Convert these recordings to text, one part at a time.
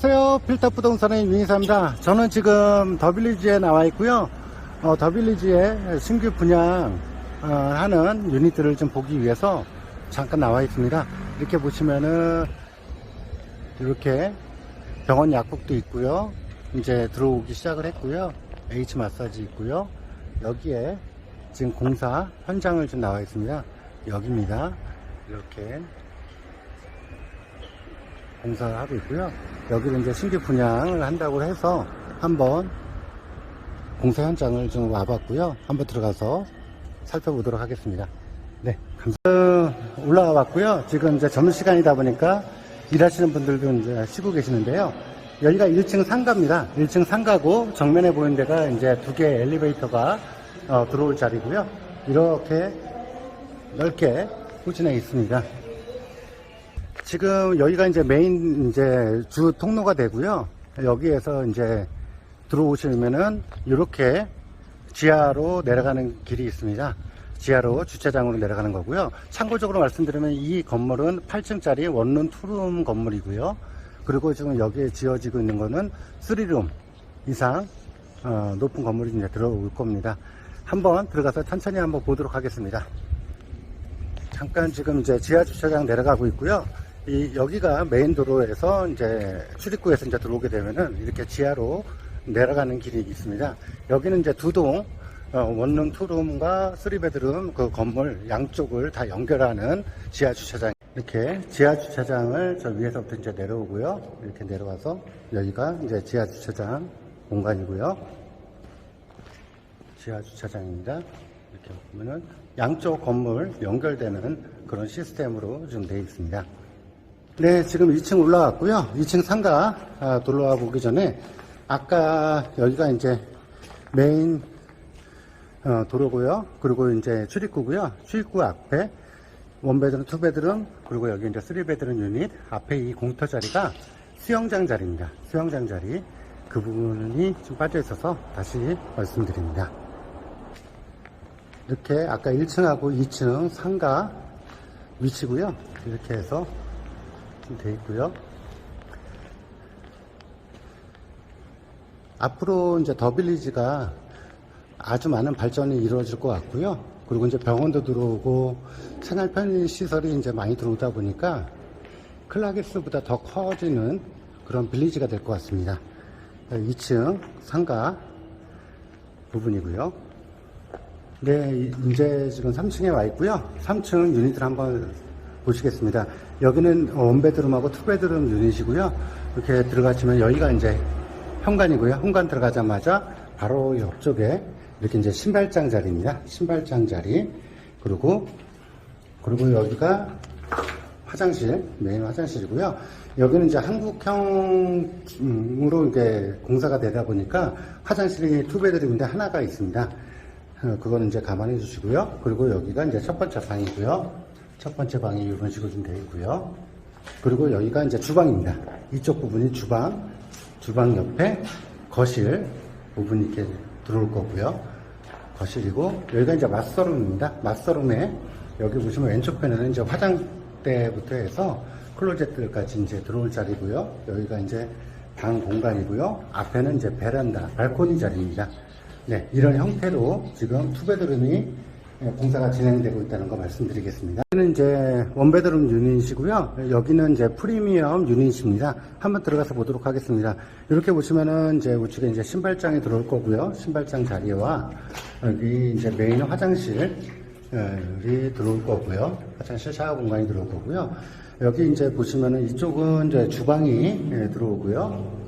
안녕하세요. 필터 부동산의 윤희사입니다. 저는 지금 더빌리지에 나와 있고요. 어, 더빌리지에 신규 분양 어, 하는 유닛들을 좀 보기 위해서 잠깐 나와 있습니다. 이렇게 보시면은 이렇게 병원 약국도 있고요. 이제 들어오기 시작을 했고요. H 마사지 있고요. 여기에 지금 공사 현장을 좀 나와 있습니다. 여기입니다. 이렇게 공사를 하고 있고요. 여기는 이제 신규 분양을 한다고 해서 한번 공사 현장을 좀 와봤고요. 한번 들어가서 살펴보도록 하겠습니다. 네, 감사합니다. 올라와 봤고요. 지금 이제 점심시간이다 보니까 일하시는 분들도 이제 쉬고 계시는데요. 여기가 1층 상가입니다. 1층 상가고 정면에 보이는 데가 이제 두 개의 엘리베이터가 어, 들어올 자리고요. 이렇게 넓게 후진해 있습니다. 지금 여기가 이제 메인 이제 주 통로가 되고요. 여기에서 이제 들어오시면은 이렇게 지하로 내려가는 길이 있습니다. 지하로 주차장으로 내려가는 거고요. 참고적으로 말씀드리면 이 건물은 8층짜리 원룸 투룸 건물이고요. 그리고 지금 여기에 지어지고 있는 거는 3룸 이상 어, 높은 건물이 이제 들어올 겁니다. 한번 들어가서 천천히 한번 보도록 하겠습니다. 잠깐 지금 이제 지하 주차장 내려가고 있고요. 이 여기가 메인 도로에서 이제 출입구에서 이제 들어오게 되면은 이렇게 지하로 내려가는 길이 있습니다. 여기는 이제 두동 어, 원룸 투룸과 쓰리베드룸 그 건물 양쪽을 다 연결하는 지하 주차장 이렇게 지하 주차장을 저 위에서부터 이제 내려오고요. 이렇게 내려와서 여기가 이제 지하 주차장 공간이고요. 지하 주차장입니다. 이렇게 보면은 양쪽 건물 연결되는 그런 시스템으로 좀 되어 있습니다. 네, 지금 2층 올라왔고요. 2층 상가 아, 돌아와 보기 전에 아까 여기가 이제 메인 어, 도로고요. 그리고 이제 출입구고요. 출입구 앞에 원베드룸, 투베드룸, 그리고 여기 이제 쓰리베드룸 유닛 앞에 이 공터 자리가 수영장 자리입니다. 수영장 자리 그 부분이 좀 빠져 있어서 다시 말씀드립니다. 이렇게 아까 1층하고 2층 상가 위치고요. 이렇게 해서 돼 있고요. 앞으로 이제 더빌리지가 아주 많은 발전이 이루어질 것 같고요. 그리고 이제 병원도 들어오고 생활 편의 시설이 이제 많이 들어오다 보니까 클라게스보다 더 커지는 그런 빌리지가 될 것 같습니다. 2층 상가 부분이고요. 네, 이제 지금 3층에 와 있고요. 3층 유닛을 한번 보시겠습니다. 여기는 원베드룸하고 투베드룸 유닛이고요. 이렇게 들어가시면 여기가 이제 현관이고요. 현관 들어가자마자 바로 옆쪽에 이렇게 이제 신발장 자리입니다. 신발장 자리. 그리고, 그리고 여기가 화장실, 메인 화장실이고요. 여기는 이제 한국형으로 이게 공사가 되다 보니까 화장실이 투베드룸인데 하나가 있습니다. 어, 그거는 이제 감안해 주시고요. 그리고 여기가 이제 첫 번째 방이고요. 첫 번째 방이 이런 식으로 좀 되어 있고요. 그리고 여기가 이제 주방입니다. 이쪽 부분이 주방, 주방 옆에 거실 부분이 이렇게 들어올 거고요. 거실이고, 여기가 이제 맞서룸입니다. 맞서룸에 여기 보시면 왼쪽 편에는 이제 화장대부터 해서 클로젯들까지 이제 들어올 자리고요. 여기가 이제 방 공간이고요. 앞에는 이제 베란다, 발코니 자리입니다. 네, 이런 형태로 지금 투베드룸이 공사가 진행되고 있다는 거 말씀드리겠습니다. 여기는 이제 원베드룸 유닛이고요. 여기는 이제 프리미엄 유닛입니다. 한번 들어가서 보도록 하겠습니다. 이렇게 보시면은 이제 우측에 이제 신발장이 들어올 거고요. 신발장 자리와 여기 이제 메인 화장실이 들어올 거고요. 화장실 샤워 공간이 들어올 거고요. 여기 이제 보시면은 이쪽은 이제 주방이 예, 들어오고요.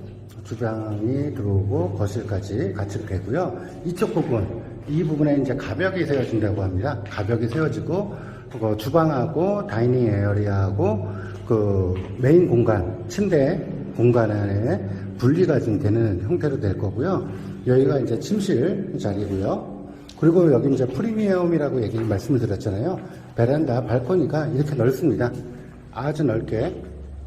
주방이 들어오고 거실까지 같이 되고요. 이쪽 부분, 이 부분에 이제 가벽이 세워진다고 합니다. 가벽이 세워지고 그 주방하고 다이닝 에어리아하고 그 메인 공간, 침대 공간 안에 분리가 좀 되는 형태로 될 거고요. 여기가 이제 침실 자리고요. 그리고 여기 이제 프리미엄이라고 얘기 말씀을 드렸잖아요. 베란다, 발코니가 이렇게 넓습니다. 아주 넓게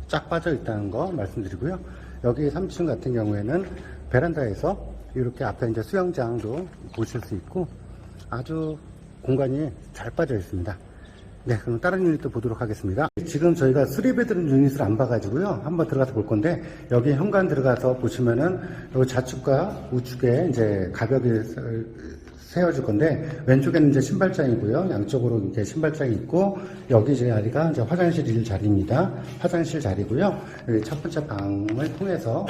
쫙 빠져 있다는 거 말씀드리고요. 여기 3층 같은 경우에는 베란다에서 이렇게 앞에 이제 수영장도 보실 수 있고 아주 공간이 잘 빠져 있습니다. 네, 그럼 다른 유닛도 보도록 하겠습니다. 지금 저희가 3베드룸 유닛을 안 봐가지고요. 한번 들어가서 볼 건데, 여기 현관 들어가서 보시면은, 여기 좌측과 우측에 이제 가벽이 세- 세워질 건데, 왼쪽에는 이제 신발장이고요. 양쪽으로 이제 신발장이 있고, 여기 제 자리가 이제 화장실 자리입니다. 화장실 자리고요. 여기 첫 번째 방을 통해서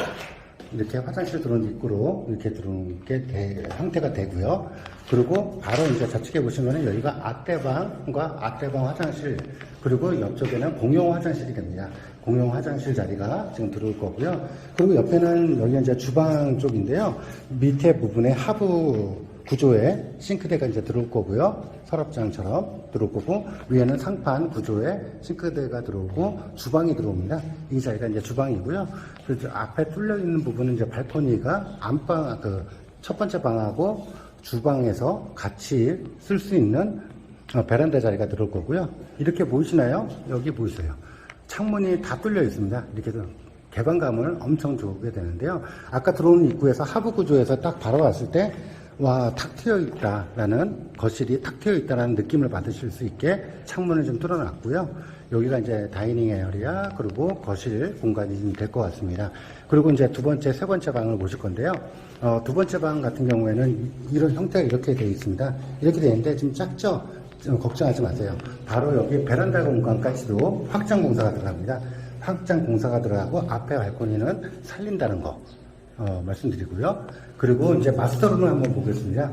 이렇게 화장실 들어오는 입구로 이렇게 들어오는 게 돼- 형태가 되고요. 그리고 바로 이제 좌측에 보시면은 여기가 앞대방과 앞대방 화장실 그리고 옆쪽에는 공용 화장실이 됩니다. 공용 화장실 자리가 지금 들어올 거고요. 그리고 옆에는 여기 이제 주방 쪽인데요. 밑에 부분에 하부 구조에 싱크대가 이제 들어올 거고요. 서랍장처럼 들어올 거고 위에는 상판 구조에 싱크대가 들어오고 주방이 들어옵니다. 이 자리가 이제 주방이고요. 그래서 앞에 뚫려 있는 부분은 이제 발코니가 안방 그 첫 번째 방하고 주방에서 같이 쓸 수 있는 어, 베란다 자리가 들어올 거고요. 이렇게 보이시나요? 여기 보이세요. 창문이 다 뚫려 있습니다. 이렇게 개방감을 엄청 주게 되는데요. 아까 들어오는 입구에서 하부 구조에서 딱 바라봤을 때, 와, 탁 트여 있다라는, 거실이 탁 트여 있다라는 느낌을 받으실 수 있게 창문을 좀 뚫어놨고요. 여기가 이제 다이닝 에어리아, 그리고 거실 공간이 될 것 같습니다. 그리고 이제 두 번째, 세 번째 방을 보실 건데요. 어, 두 번째 방 같은 경우에는 이런 형태가 이렇게 되어 있습니다. 이렇게 되어 있는데 좀 작죠? 좀 걱정하지 마세요. 바로 여기 베란다 공간까지도 확장 공사가 들어갑니다. 확장 공사가 들어가고 앞에 발코니는 살린다는 거 어, 말씀드리고요. 그리고 이제 마스터룸을 한번 보겠습니다.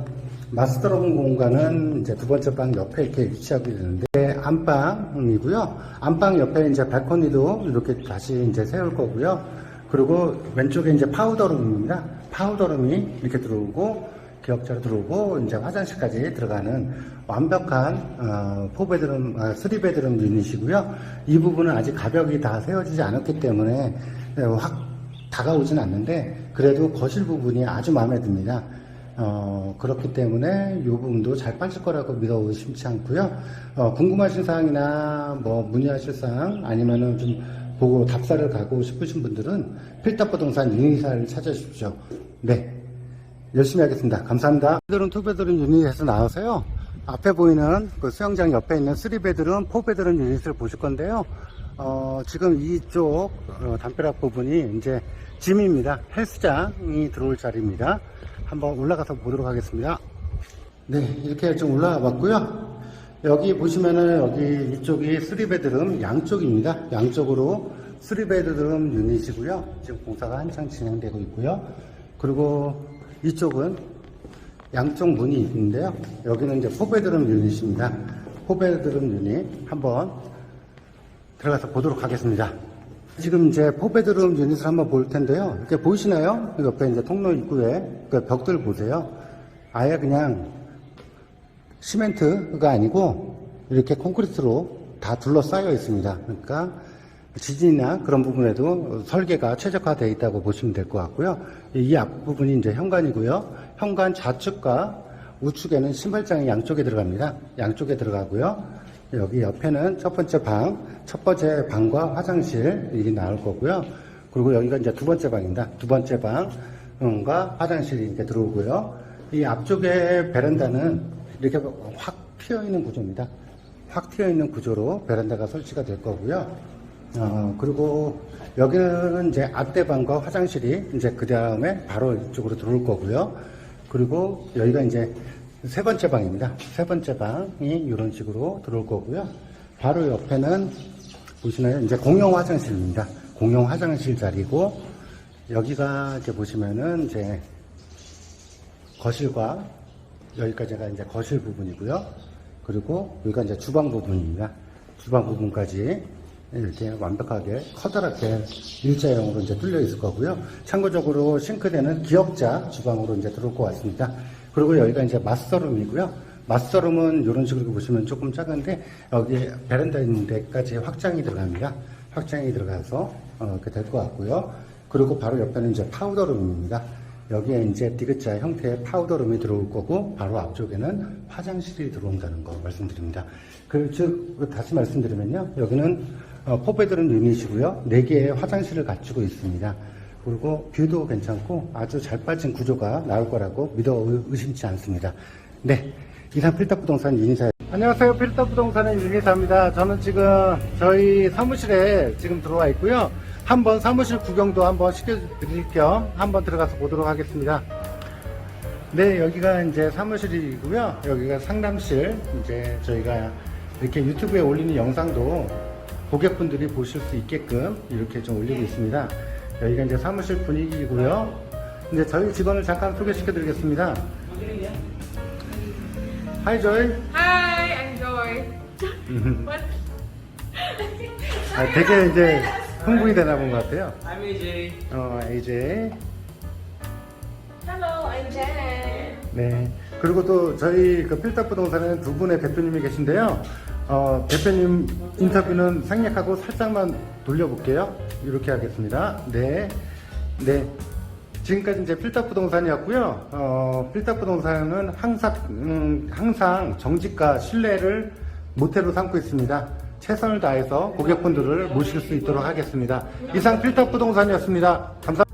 마스터룸 공간은 이제 두 번째 방 옆에 이렇게 위치하고 있는데 안방이고요. 안방 옆에 이제 발코니도 이렇게 다시 이제 세울 거고요. 그리고 왼쪽에 이제 파우더룸입니다. 파우더룸이 이렇게 들어오고 기역자로 들어오고 이제 화장실까지 들어가는 완벽한 어, 4베드룸, 아, 3베드룸 유닛이고요. 이 부분은 아직 가벽이 다 세워지지 않았기 때문에 어, 확 다가오진 않는데 그래도 거실 부분이 아주 마음에 듭니다. 어, 그렇기 때문에 이 부분도 잘 빠질 거라고 믿어 의심치 않고요. 어, 궁금하신 사항이나 뭐 문의하실 사항 아니면은 좀 보고 답사를 가고 싶으신 분들은 필답 부동산 유니사를 찾아주십시오. 네. 열심히 하겠습니다. 감사합니다. 베드룸, 투베드룸 유닛에서 나와서요. 앞에 보이는 그 수영장 옆에 있는 3베드룸, 4베드룸 유닛을 보실 건데요. 어, 지금 이쪽 어, 담벼락 부분이 이제 짐입니다. 헬스장이 들어올 자리입니다. 한번 올라가서 보도록 하겠습니다. 네, 이렇게 좀 올라가 봤고요. 여기 보시면은 여기 이쪽이 3베드룸 양쪽입니다. 양쪽으로 3베드룸 유닛이고요. 지금 공사가 한창 진행되고 있고요. 그리고 이쪽은 양쪽 문이 있는데요. 여기는 이제 4베드룸 유닛입니다. 4베드룸 유닛 한번 들어가서 보도록 하겠습니다. 지금 이제 4베드룸 유닛을 한번 볼 텐데요. 이렇게 보이시나요? 그 옆에 이제 통로 입구에 그 벽들 보세요. 아예 그냥 시멘트가 아니고 이렇게 콘크리트로 다 둘러싸여 있습니다. 그러니까 지진이나 그런 부분에도 설계가 최적화되어 있다고 보시면 될 것 같고요. 이 앞부분이 이제 현관이고요. 현관 좌측과 우측에는 신발장이 양쪽에 들어갑니다. 양쪽에 들어가고요. 여기 옆에는 첫 번째 방, 첫 번째 방과 화장실이 나올 거고요. 그리고 여기가 이제 두 번째 방입니다. 두 번째 방과 화장실이 이렇게 들어오고요. 이 앞쪽에 베란다는 이렇게 확 튀어 있는 구조입니다. 확 튀어 있는 구조로 베란다가 설치가 될 거고요. 어, 그리고 여기는 이제 앞대방과 화장실이 이제 그 다음에 바로 이쪽으로 들어올 거고요. 그리고 여기가 이제 세 번째 방입니다. 세 번째 방이 이런 식으로 들어올 거고요. 바로 옆에는 보시나요? 이제 공용 화장실입니다. 공용 화장실 자리고 여기가 이제 보시면은 이제 거실과 여기까지가 이제 거실 부분이고요. 그리고 여기가 이제 주방 부분입니다. 주방 부분까지 이렇게 완벽하게 커다랗게 일자형으로 이제 뚫려 있을 거고요. 참고적으로 싱크대는 기역자 주방으로 이제 들어올 것 같습니다. 그리고 여기가 이제 마스터룸이고요. 마스터룸은 이런 식으로 보시면 조금 작은데 여기 베란다 있는 데까지 확장이 들어갑니다. 확장이 들어가서 어, 이렇게 될 것 같고요. 그리고 바로 옆에는 이제 파우더룸입니다. 여기에 이제 디귿자 형태의 파우더룸이 들어올 거고 바로 앞쪽에는 화장실이 들어온다는 거 말씀드립니다. 그, 즉 다시 말씀드리면요. 여기는 어, 포베드룸 유닛이고요. 4개의 화장실을 갖추고 있습니다. 그리고 뷰도 괜찮고 아주 잘 빠진 구조가 나올 거라고 믿어 의- 의심치 않습니다. 네. 이상 필답부동산 유니사의 안녕하세요. 필터 부동산의 윤희사입니다. 저는 지금 저희 사무실에 지금 들어와 있고요. 한번 사무실 구경도 한번 시켜드릴 겸 한번 들어가서 보도록 하겠습니다. 네, 여기가 이제 사무실이고요. 여기가 상담실. 이제 저희가 이렇게 유튜브에 올리는 영상도 고객분들이 보실 수 있게끔 이렇게 좀 올리고 있습니다. 여기가 이제 사무실 분위기고요. 이제 저희 직원을 잠깐 소개시켜 드리겠습니다. 하이 조이. Hi, I'm Joy. What? 아, 되게 이제 흥분이 되나 본 것 같아요. I'm AJ. 어, AJ. Hello, I'm Jen. 네. 그리고 또 저희 그 필터 부동산에는 두 분의 대표님이 계신데요. 어, 대표님 인터뷰는 생략하고 살짝만 돌려볼게요. 이렇게 하겠습니다. 네. 네. 지금까지 이제 필터 부동산이었고요. 어, 필터 부동산은 항상, 음, 항상 정직과 신뢰를 모태로 삼고 있습니다. 최선을 다해서 고객분들을 모실 수 있도록 하겠습니다. 이상 필터 부동산이었습니다. 감사합니다.